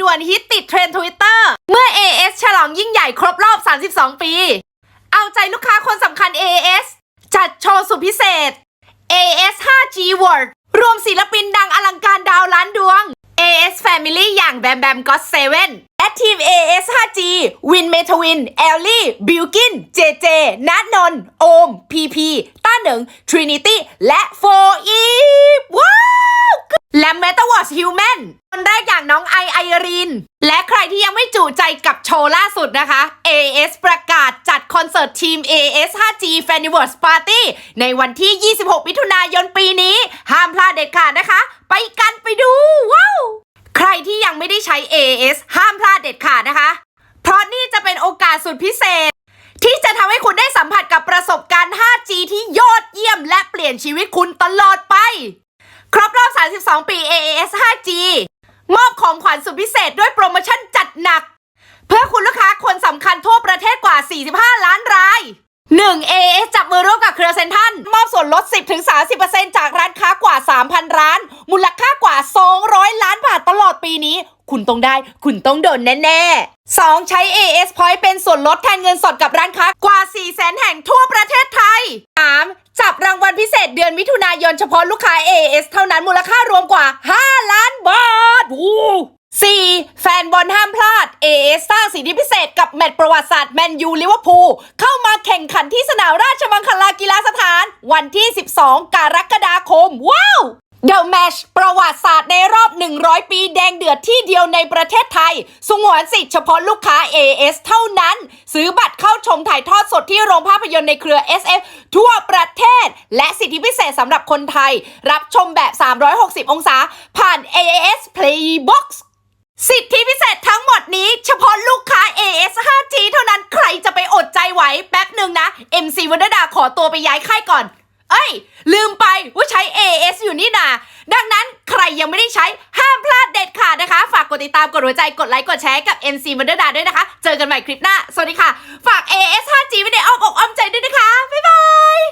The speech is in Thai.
ด่วนฮิตติดเทรนด์ทวิตเตอร์เมื่อ AS ฉลองยิ่งใหญ่ครบรอบ 32 ปี เอาใจลูกค้าคนสำคัญ AS จัดโชว์สุดพิเศษ AS 5G World รวมศิลปินดังอลังการดาวล้านดวง AS Family อย่างแบมแบมก็เซเว่นและทีม AS 5G วินเมทวิน แอลลี่ บิลกิน เจเจ นัทนนโอม พีพี ต้าหนิงทรินิตี้ และโฟอีว้าว และ Metaverse Human คนแรกอย่างน้องไอไอริน และใค รที่ยังไม่จุใจกับโชว์ล่าสุดนะคะ AS ประกาศจัดคอนเสิร์ตทีม AS 5G f a n i v e r s e Party ในวันที่ 26 มิถุนายนปีนี้ ห้ามพลาดเด็ดขาดนะคะ ไปกันไปดู ว้าว ใครที่ยังไม่ได้ใช้ AS ห้ามพลาดเด็ดขาดนะคะ เพราะนี่จะเป็นโอกาสสุดพิเศษ ที่จะทำให้คุณได้สัมผัสกับประสบการณ์ 5G ที่ยอดเยี่ยมและเปลี่ยนชีวิตคุณตลอดไป ครบรอบ 32 ปี AAS 5G มอบของขวัญสุดพิเศษด้วยโปรโมชั่นจัด หนัก เพื่อคุณลูกค้าคนสำคัญทั่วประเทศกว่า 45 ล้านราย 1. AS จับมือร่วมกับเครือเซนทันมอบส่วนลด 10-30%จากร้านค้ากว่า 3,000 ร้าน มูลค่ากว่า 200 ล้านบาทตลอดปีนี้ คุณต้องได้ คุณต้องโดนแน่ๆ 2 ใช้ AS Point เป็นส่วนลดแทนเงินสดกับร้านค้ากว่า 400,000 แห่งทั่วประเทศไทย 3. จับรางวัลพิเศษเดือนมิถุนายนเฉพาะลูกค้า AS เท่านั้นมูลค่ารวมกว่า 5 ล้านบาท 4. แฟนบอลห้ามพ ลาด AS สร้างสิทธิพิเศษกับแมตช์ประวัติศาสตร์แมนยูลิเวอร์พูลเข้ามาแข่งขันที่สนามราชมังคลากีฬาสถาน วันที่ 12 กรกฎาคม ว้าว The Match ประวัติศาสตร์ในรอบ 100 ปีแดงเดือดที่เดียวในประเทศไทย สงวนสิทธิ์เฉพาะลูกค้า AS เท่านั้น ซื้อบัตรเข้าชมถ่ายทอดสดที่โรงภาพยนตร์ในเครือ SF ทั่วประเทศ และสิทธิพิเศษสำหรับคนไทย รับชมแบบ 360 องศา ผ่าน AS Playbox สิทธิพิเศษ นึงนะ MC วันดาขอตัวไปย้ายค่ายก่อน เอ้ย ลืมไปว่าใช้ AS อยู่นี่นาดังนั้นใครยังไม่ได้ใช้ห้ามพลาดเด็ดขาดนะคะ ฝากกดติดตามกดหัวใจกดไลค์กดแชร์กับ MC วันดาด้วยนะคะ เจอกันใหม่คลิปหน้า สวัสดีค่ะ ฝาก AS 5G ไว้ในอ้อมอกอ้อมใจด้วยนะคะ บ๊ายบาย